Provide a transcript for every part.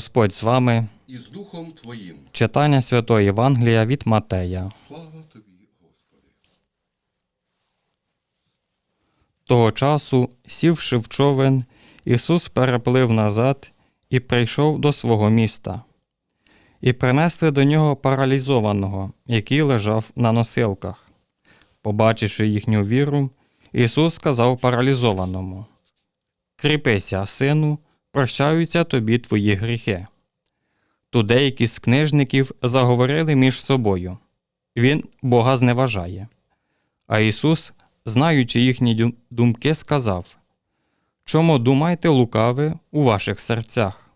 Господь з вами. і з Духом Твоїм. Читання Святої Євангелія від Матея. Слава Тобі, Господи. Того часу, сівши в човен, Ісус переплив назад і прийшов до свого міста. І принесли до нього паралізованого, який лежав на носилках. Побачивши їхню віру, Ісус сказав паралізованому: Кріпися, сину, прощаються тобі твої гріхи. Тут деякі з книжників заговорили між собою. Він Бога зневажає. А Ісус, знаючи їхні думки, сказав: Чому думайте лукаве у ваших серцях?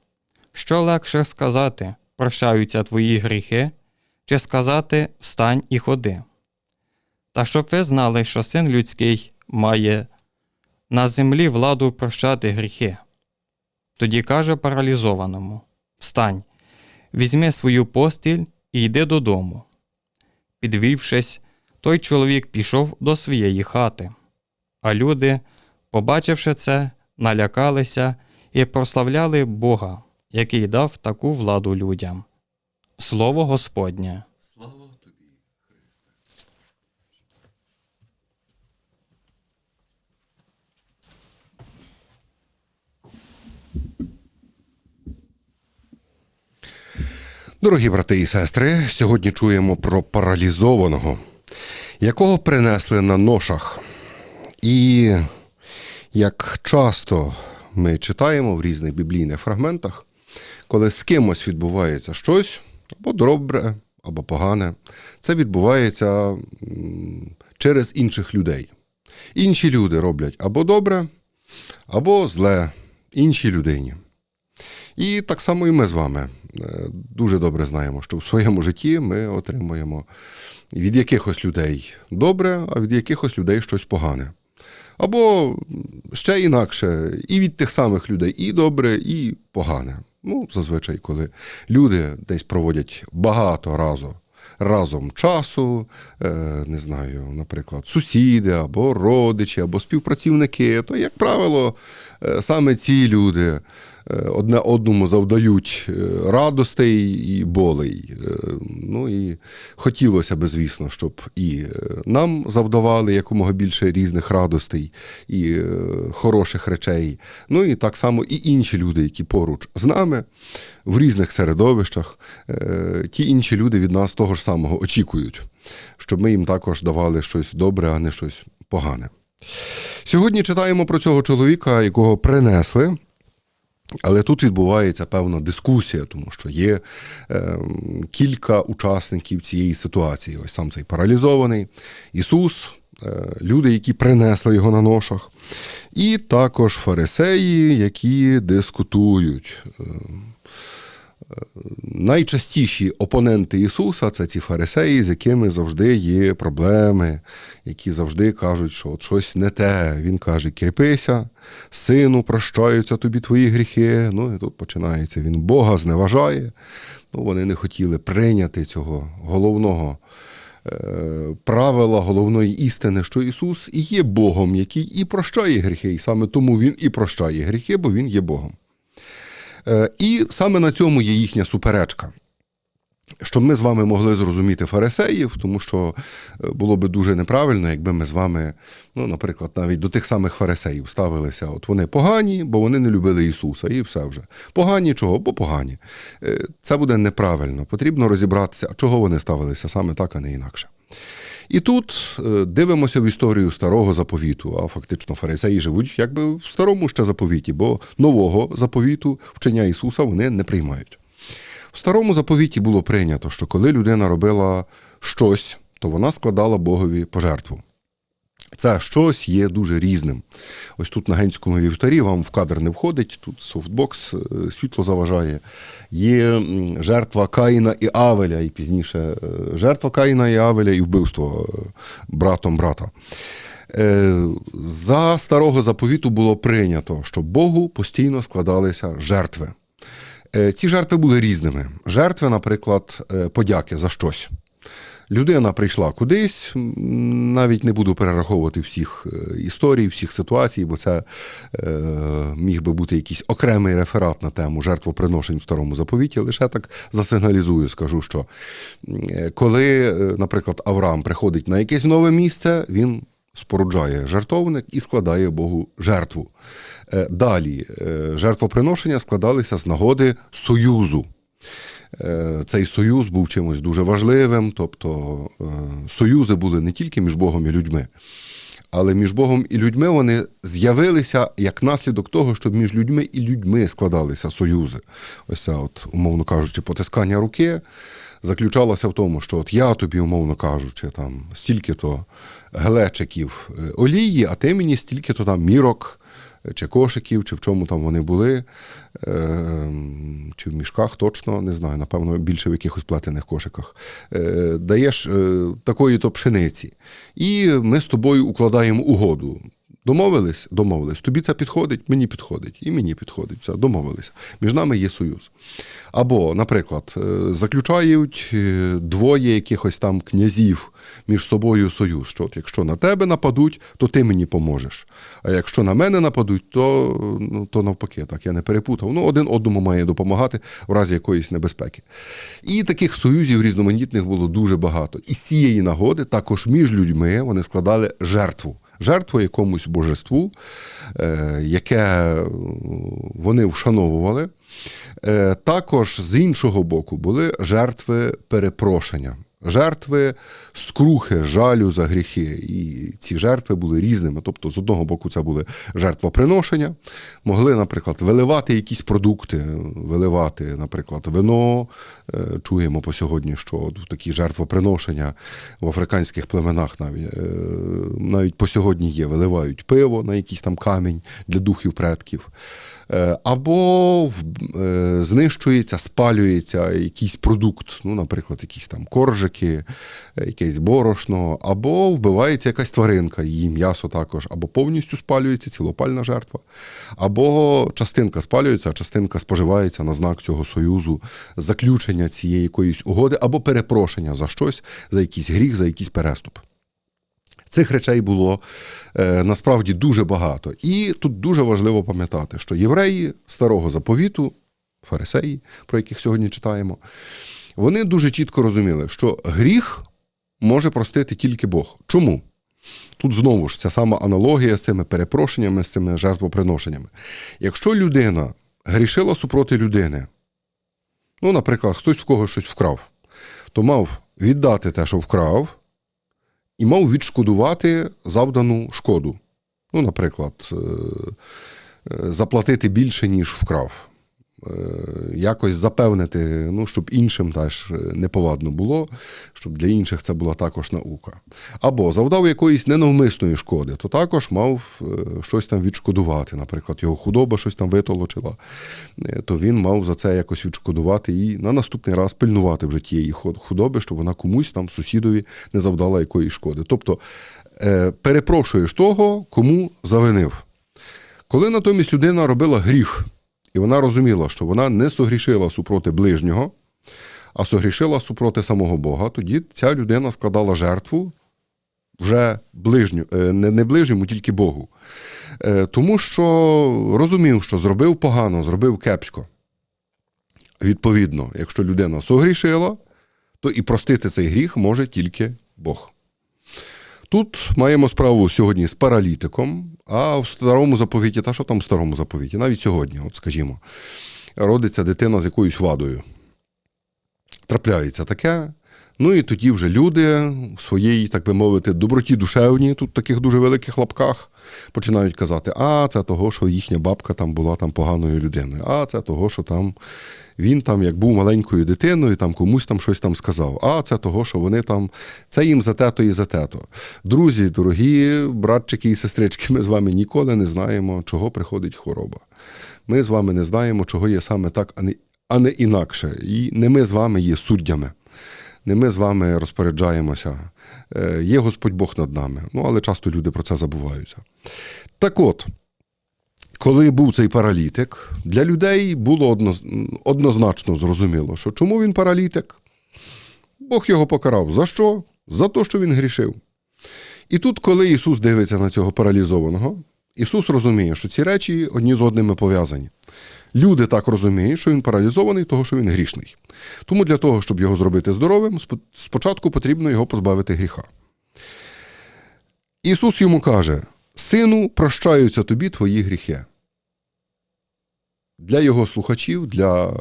Що легше сказати, прощаються твої гріхи, чи сказати встань і ходи? Та щоб ви знали, що син людський має на землі владу прощати гріхи. Тоді каже паралізованому: Встань, візьми свою постіль і йди додому. Підвівшись, той чоловік пішов до своєї хати. А люди, побачивши це, налякалися і прославляли Бога, який дав таку владу людям. Слово Господнє. Дорогі брати і сестри, сьогодні чуємо про паралізованого, якого принесли на ношах. І як часто ми читаємо в різних біблійних фрагментах, коли з кимось відбувається щось, або добре, або погане, це відбувається через інших людей. Інші люди роблять або добре, або зле іншій людині. І так само і ми з вами е, дуже добре знаємо, що в своєму житті ми отримуємо від якихось людей добре, а від якихось людей щось погане. Або ще інакше, і від тих самих людей і добре, і погане. Ну, зазвичай, коли люди десь проводять багато разу, разом часу, е, не знаю, наприклад, сусіди або родичі, або співпрацівники, то, як правило, е, саме ці люди одне одному завдають е, радостей і болей. Е, Ну і хотілося б, звісно, щоб і е, нам завдавали якомога більше різних радостей і е, хороших речей. Ну і так само і інші люди, які поруч з нами в різних середовищах, е, ті інші люди від нас того ж самого очікують, щоб ми їм також давали щось добре, а не щось погане. Сьогодні читаємо про цього чоловіка, якого принесли. Але тут відбувається певна дискусія, тому що є е, кілька учасників цієї ситуації. Ось сам цей паралізований Ісус, е, люди, які принесли його на ношах, і також фарисеї, які дискутують. Е, Найчастіші опоненти Ісуса це ці фарисеї, з якими завжди є проблеми, які завжди кажуть, що от щось не те. Він каже: кріпися, сину, прощаються тобі твої гріхи. Ну і тут починається. Він Бога зневажає. Ну, вони не хотіли прийняти цього головного е, правила, головної істини, що Ісус і є Богом, який і прощає гріхи. І саме тому Він і прощає гріхи, бо Він є Богом. Е, І саме на цьому є їхня суперечка. Щоб ми з вами могли зрозуміти фарисеїв, тому що е, було би дуже неправильно, якби ми з вами, ну, наприклад, навіть до тих самих фарисеїв ставилися. От вони погані, бо вони не любили Ісуса, і все вже. Погані чого? Бо погані. Е, Це буде неправильно. Потрібно розібратися, чого вони ставилися саме так, а не інакше. І тут е, дивимося в історію старого заповіту, а фактично фарисеї живуть якби в старому ще заповіті, бо нового заповіту вчення Ісуса вони не приймають. В старому заповіті було прийнято, що коли людина робила щось, то вона складала Богові пожертву. Це щось є дуже різним. Ось тут на генському вівтарі вам в кадр не входить, тут софтбокс, е, світло заважає. Є жертва Каїна і Авеля, і пізніше е, жертва Каїна і Авеля і вбивство е, братом брата. За старого заповіту було прийнято, що Богу постійно складалися жертви. Ці жертви були різними. Жертви, наприклад, подяки за щось. Людина прийшла кудись, навіть не буду перераховувати всіх е, історій, всіх ситуацій, бо це е, міг би бути якийсь окремий реферат на тему жертвоприношень в старому заповіті. Лише так засигналізую, скажу, що е, коли, е, наприклад, Авраам приходить на якесь нове місце, він споруджає жертовник і складає Богу жертву. Далі жертвоприношення складалися з нагоди союзу. Е, Цей союз був чимось дуже важливим, тобто е, союзи були не тільки між Богом і людьми, але між Богом і людьми вони з'явилися як наслідок того, щоб між людьми і людьми складалися союзи. Ось це, от, умовно кажучи, потискання руки заключалося в тому, що от я тобі, умовно кажучи, там стільки-то глечиків е, олії, а ти мені стільки-то там мірок чи кошиків, чи в чому там вони були, е, чи в мішках точно, не знаю, напевно, більше в якихось плетених кошиках. Е, Даєш е, такої-то пшениці. І ми з тобою укладаємо угоду. Домовились? Домовились. Тобі це підходить, мені підходить, і мені підходить. Все, домовилися. Між нами є союз. Або, наприклад, е, заключають е, двоє якихось там князів між собою союз. Що от, якщо на тебе нападуть, то ти мені поможеш. А якщо на мене нападуть, то, ну, то навпаки, так я не перепутав. Ну, один одному має допомагати в разі якоїсь небезпеки. І таких союзів різноманітних було дуже багато. І з цієї нагоди також між людьми вони складали жертву. Жертву якомусь божеству, е, яке е, вони вшановували. Е, Також з іншого боку були жертви перепрошення, жертви скрухи, жалю за гріхи. І ці жертви були різними. Тобто, з одного боку, це були жертвоприношення, могли, наприклад, виливати якісь продукти, виливати, наприклад, вино. Е, Чуємо по сьогодні, що такі жертвоприношення в африканських племенах навіть, е, навіть по сьогодні є, виливають пиво на якийсь там камінь для духів предків. Е, Або е, знищується, спалюється якийсь продукт, ну, наприклад, якісь там коржики, е, якесь борошно, або вбивається якась тваринка, її м'ясо також, або повністю спалюється цілопальна жертва, або частинка спалюється, а частинка споживається на знак цього союзу, заключення цієї якоїсь угоди, або перепрошення за щось, за якийсь гріх, за якийсь переступ. Цих речей було е, насправді дуже багато. І тут дуже важливо пам'ятати, що євреї старого заповіту, фарисеї, про яких сьогодні читаємо, вони дуже чітко розуміли, що гріх може простити тільки Бог. Чому? Тут знову ж ця сама аналогія з цими перепрошеннями, з цими жертвоприношеннями. Якщо людина грішила супроти людини, ну, наприклад, хтось в когось щось вкрав, то мав віддати те, що вкрав, і мав відшкодувати завдану шкоду. Ну, наприклад, е, е, заплатити більше, ніж вкрав. Е, Якось запевнити, ну, щоб іншим теж неповадно було, щоб для інших це була також наука. Або завдав якоїсь ненавмисної шкоди, то також мав е, щось там відшкодувати. Наприклад, його худоба щось там витолочила, е, то він мав за це якось відшкодувати і на наступний раз пильнувати вже тієї худоби, щоб вона комусь там сусідові не завдала якоїсь шкоди. Тобто е, перепрошуєш того, кому завинив. Коли натомість людина робила гріх, і вона розуміла, що вона не согрішила супроти ближнього, а согрішила супроти самого Бога, тоді ця людина складала жертву вже ближню, е, не, ближньому, тільки Богу. Е, Тому що розумів, що зробив погано, зробив кепсько. Відповідно, якщо людина согрішила, то і простити цей гріх може тільки Бог. Тут маємо справу сьогодні з паралітиком, а в старому заповіті, та що там в старому заповіті, навіть сьогодні, от скажімо, родиться дитина з якоюсь вадою. Трапляється таке. Ну і тоді вже люди в своїй, так би мовити, доброті душевній, тут в таких дуже великих лапках, починають казати: а це того, що їхня бабка там була там поганою людиною, а це того, що там він там, як був маленькою дитиною, там комусь там щось там сказав. А це того, що вони там, це їм за тето і за тето. Друзі, дорогі братчики і сестрички, ми з вами ніколи не знаємо, чого приходить хвороба. Ми з вами не знаємо, чого є саме так, а не інакше. І не ми з вами є суддями. Не ми з вами розпоряджаємося. Е, Є Господь Бог над нами. Ну, але часто люди про це забуваються. Так от, коли був цей паралітик, для людей було однозначно зрозуміло, що чому він паралітик? Бог його покарав. За що? За те, що він грішив. І тут, коли Ісус дивиться на цього паралізованого, Ісус розуміє, що ці речі одні з одними пов'язані. Люди так розуміють, що він паралізований, того, що він грішний. Тому для того, щоб його зробити здоровим, спочатку потрібно його позбавити гріха. Ісус йому каже: Сину, прощаються тобі твої гріхи. Для його слухачів, для е,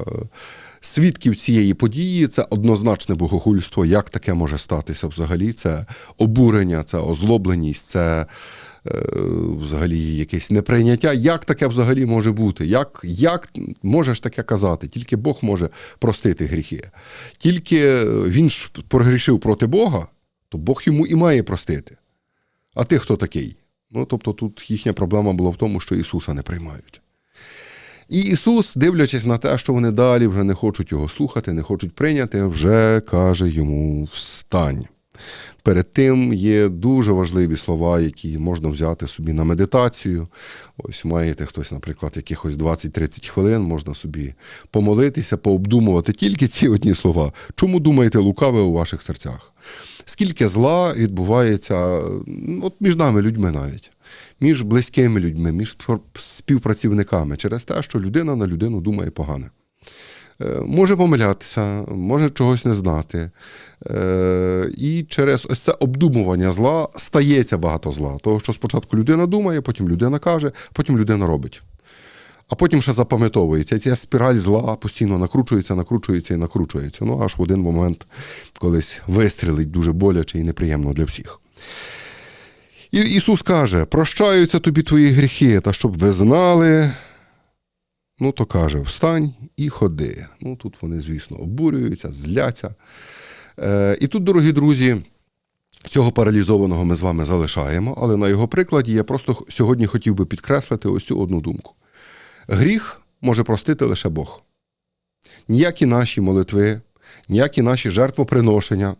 свідків цієї події це однозначне богохульство. Як таке може статися взагалі? Це обурення, це озлобленість, це взагалі якесь неприйняття. Як таке взагалі може бути? Як, як можеш таке казати? Тільки Бог може простити гріхи. Тільки він ж прогрішив проти Бога, то Бог йому і має простити. А ти хто такий? Ну, тобто тут їхня проблема була в тому, що Ісуса не приймають. І Ісус, дивлячись на те, що вони далі вже не хочуть його слухати, не хочуть прийняти, вже каже йому встань. Перед тим є дуже важливі слова, які можна взяти собі на медитацію. Ось маєте хтось, наприклад, якихось 20-30 хвилин, можна собі помолитися, пообдумувати тільки ці одні слова. Чому думаєте лукаве у ваших серцях? Скільки зла відбувається от між нами, людьми навіть, між близькими людьми, між співпрацівниками, через те, що людина на людину думає погане. Е, Може помилятися, може чогось не знати. Е, І через ось це обдумування зла стається багато зла. Того, що спочатку людина думає, потім людина каже, потім людина робить. А потім ще запам'ятовується. Ця спіраль зла постійно накручується, накручується і накручується. Ну, аж в один момент колись вистрілить дуже боляче і неприємно для всіх. І Ісус каже: прощаються тобі твої гріхи, та щоб ви знали. Ну, то каже, встань і ходи. Ну, тут вони, звісно, обурюються, зляться. Е, і тут, дорогі друзі, цього паралізованого ми з вами залишаємо, але на його прикладі я просто сьогодні хотів би підкреслити ось цю одну думку. Гріх може простити лише Бог. Ніякі наші молитви, ніякі наші жертвоприношення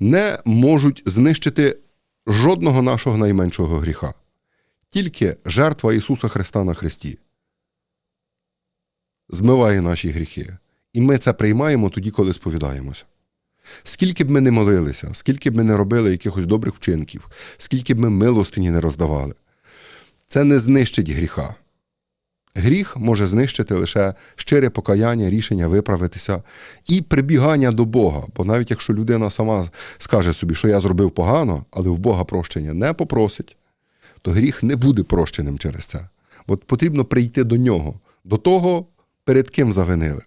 не можуть знищити жодного нашого найменшого гріха. Тільки жертва Ісуса Христа на Христі змиває наші гріхи. І ми це приймаємо тоді, коли сповідаємося. Скільки б ми не молилися, скільки б ми не робили якихось добрих вчинків, скільки б ми милостині не роздавали, це не знищить гріха. Гріх може знищити лише щире покаяння, рішення виправитися і прибігання до Бога. Бо навіть якщо людина сама скаже собі, що я зробив погано, але в Бога прощення не попросить, то гріх не буде прощеним через це. Бо потрібно прийти до нього, до того, перед ким завинили.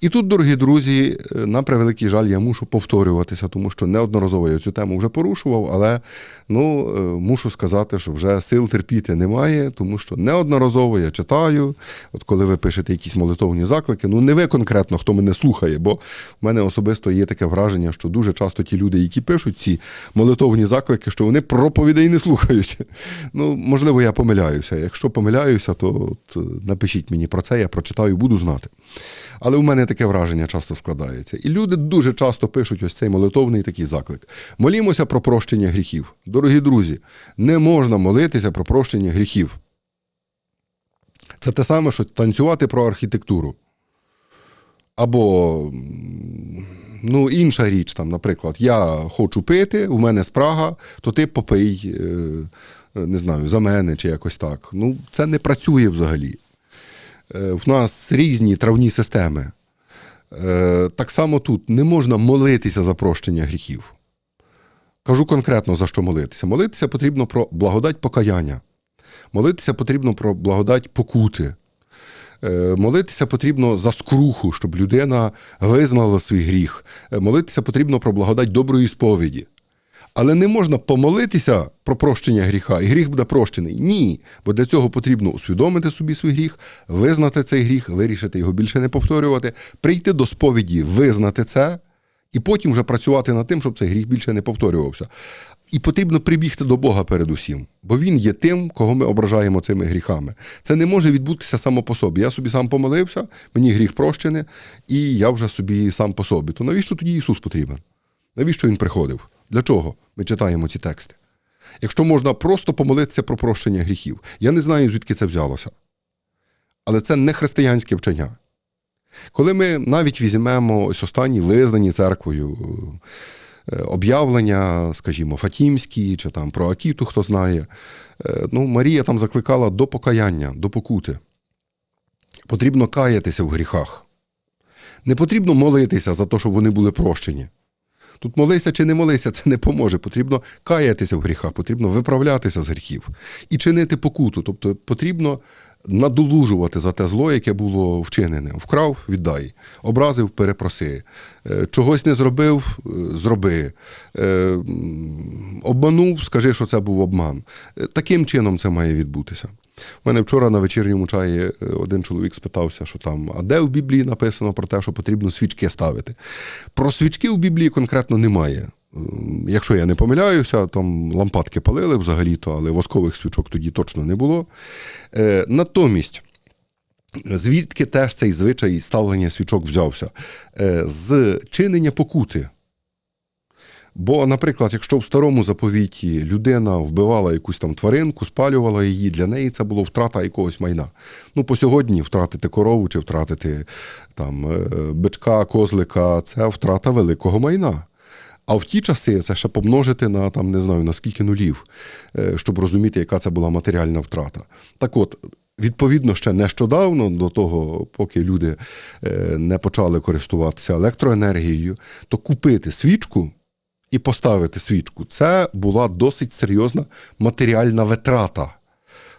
І тут, дорогі друзі, е, на превеликий жаль, я мушу повторюватися, тому що неодноразово я цю тему вже порушував, але ну, е, мушу сказати, що вже сил терпіти немає, тому що неодноразово я читаю, от коли ви пишете якісь молитовні заклики, ну не ви конкретно, хто мене слухає, бо в мене особисто є таке враження, що дуже часто ті люди, які пишуть ці молитовні заклики, що вони проповідей не слухають. Ну, можливо, я помиляюся. Якщо помиляюся, то от, напишіть мені про це, я прочитаю, буду знати. Але у мене таке враження часто складається. І люди дуже часто пишуть ось цей молитовний такий заклик. Молімося про прощення гріхів. Дорогі друзі, не можна молитися про прощення гріхів. Це те саме, що танцювати про архітектуру. Або ну, інша річ, там, наприклад, я хочу пити, у мене спрага, то ти попий, е, не знаю, за мене чи якось так. Ну, це не працює взагалі. Е, В нас різні травні системи. Е, Так само тут не можна молитися за прощення гріхів. Кажу конкретно за що молитися. Молитися потрібно про благодать покаяння. Молитися потрібно про благодать покути. Е, Молитися потрібно за скруху, щоб людина визнала свій гріх. Молитися потрібно про благодать доброї сповіді. Але не можна помолитися про прощення гріха, і гріх буде прощений. Ні. Бо для цього потрібно усвідомити собі свій гріх, визнати цей гріх, вирішити його більше не повторювати, прийти до сповіді, визнати це, і потім вже працювати над тим, щоб цей гріх більше не повторювався. І потрібно прибігти до Бога передусім, бо Він є тим, кого ми ображаємо цими гріхами. Це не може відбутися само по собі. Я собі сам помилився, мені гріх прощений, і я вже собі сам по собі. То навіщо тоді Ісус потрібен? Навіщо Він приходив? Для чого ми читаємо ці тексти? Якщо можна просто помолитися про прощення гріхів. Я не знаю, звідки це взялося. Але це не християнське вчення. Коли ми навіть візьмемо ось останні визнані церквою е, об'явлення, скажімо, Фатімські чи там про Акіту, хто знає, е, ну, Марія там закликала до покаяння, до покути. Потрібно каятися в гріхах. Не потрібно молитися за те, щоб вони були прощені. Тут молися чи не молися, це не поможе. Потрібно каятися в гріхах, потрібно виправлятися з гріхів і чинити покуту. Тобто потрібно надолужувати за те зло, яке було вчинене. Вкрав, віддай, образив, перепроси, Е, чогось не зробив, е, зроби, Е, обманув, скажи, що це був обман. Таким чином це має відбутися. У мене вчора на вечірньому чаї один чоловік спитався, що там, а де в Біблії написано про те, що потрібно свічки ставити. Про свічки в Біблії конкретно немає. Якщо я не помиляюся, там лампадки палили взагалі-то, але воскових свічок тоді точно не було. Е, Натомість. Звідки теж цей звичай ставлення свічок взявся? Е, З чинення покути. Бо, наприклад, якщо в старому заповіті людина вбивала якусь там тваринку, спалювала її, для неї це було втрата якогось майна. Ну, по сьогодні втратити корову чи втратити там е, бичка, козлика це втрата великого майна. А в ті часи це ще помножити на там не знаю на скільки нулів, е, щоб розуміти, яка це була матеріальна втрата. Так от, відповідно, ще нещодавно, до того, поки люди е, не почали користуватися електроенергією, то купити свічку і поставити свічку це була досить серйозна матеріальна витрата.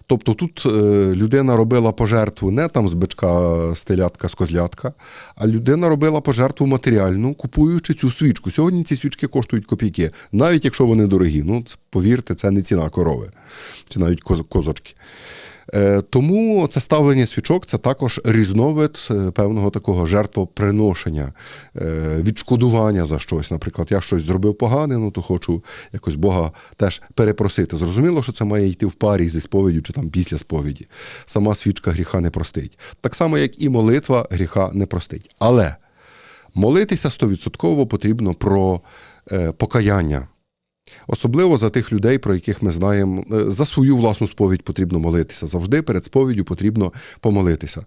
Тобто тут е, людина робила пожертву не там з бичка, з телятка, з козлятка, а людина робила пожертву матеріальну, купуючи цю свічку. Сьогодні ці свічки коштують копійки, навіть якщо вони дорогі. Ну, повірте, це не ціна корови, чи навіть коз- козочки. Е, Тому це ставлення свічок це також різновид е, певного такого жертвоприношення, е, відшкодування за щось. Наприклад, я щось зробив погане, ну то хочу якось Бога теж перепросити. Зрозуміло, що це має йти в парі зі сповіддю чи там після сповіді. Сама свічка гріха не простить. Так само, як і молитва гріха не простить. Але молитися стовідсотково потрібно про покаяння. Особливо за тих людей, про яких ми знаємо, е, за свою власну сповідь потрібно молитися. Завжди перед сповіддю потрібно помолитися.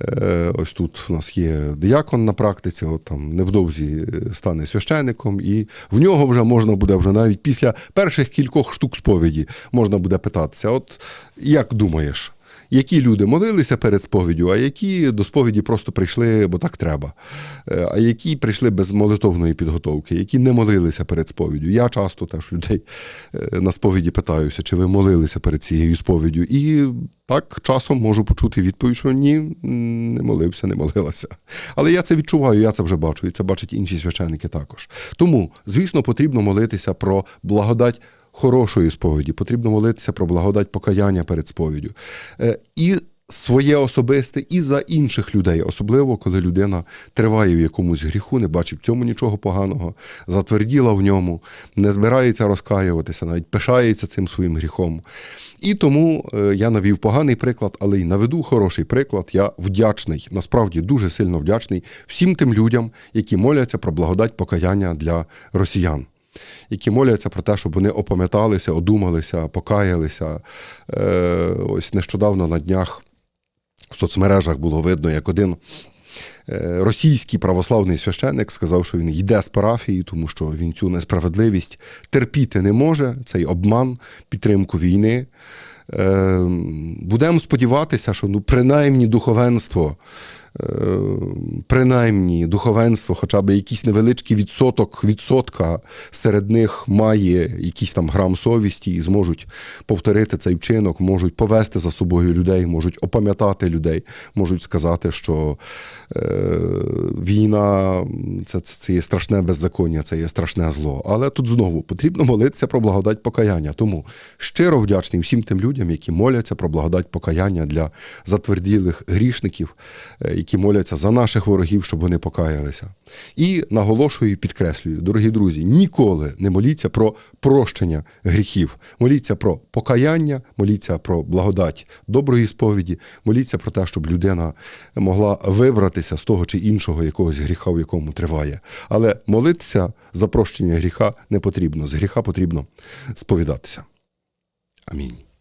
Е, Ось тут у нас є диякон на практиці, от там невдовзі е, стане священником, і в нього вже можна буде вже навіть після перших кількох штук сповіді можна буде питатися: от як думаєш? Які люди молилися перед сповіддю, а які до сповіді просто прийшли, бо так треба. Е, А які прийшли без молитовної підготовки, які не молилися перед сповіддю. Я часто теж людей е, на сповіді питаюся, чи ви молилися перед цією сповіддю. І так часом можу почути відповідь, що ні, не молився, не молилася. Але я це відчуваю, я це вже бачу, і це бачать інші священники також. Тому, звісно, потрібно молитися про благодать хорошої сповіді, потрібно молитися про благодать покаяння перед сповіддю. Е, І своє особисте, і за інших людей, особливо коли людина триває в якомусь гріху, не бачить в цьому нічого поганого, затверділа в ньому, не збирається розкаюватися, навіть пишається цим своїм гріхом. І тому е, я навів поганий приклад, але й наведу хороший приклад. Я вдячний, насправді дуже сильно вдячний всім тим людям, які моляться про благодать покаяння для росіян які моляться про те, щоб вони опам'яталися, одумалися, покаялися. Е, ось нещодавно на днях в соцмережах було видно, як один е, російський православний священник сказав, що він йде з парафії, тому що він цю несправедливість терпіти не може, цей обман, підтримку війни. Е, Будемо сподіватися, що ну, принаймні духовенство. е, Принаймні духовенство, хоча б якийсь невеличкий відсоток відсотка серед них має якийсь там грам совісті і зможуть повторити цей вчинок, можуть повести за собою людей, можуть опам'ятати людей, можуть сказати, що е, війна це, це є страшне беззаконня, це є страшне зло. Але тут знову потрібно молитися про благодать покаяння. Тому щиро вдячний всім тим людям, які моляться про благодать покаяння для затверділих грішників, е, які моляться за наших ворогів, щоб вони покаялися. І наголошую і підкреслюю, дорогі друзі, ніколи не моліться про прощення гріхів. Моліться про покаяння, моліться про благодать доброї сповіді, моліться про те, щоб людина могла вибратися з того чи іншого якогось гріха, в якому триває. Але молитися за прощення гріха не потрібно. З гріха потрібно сповідатися. Амінь.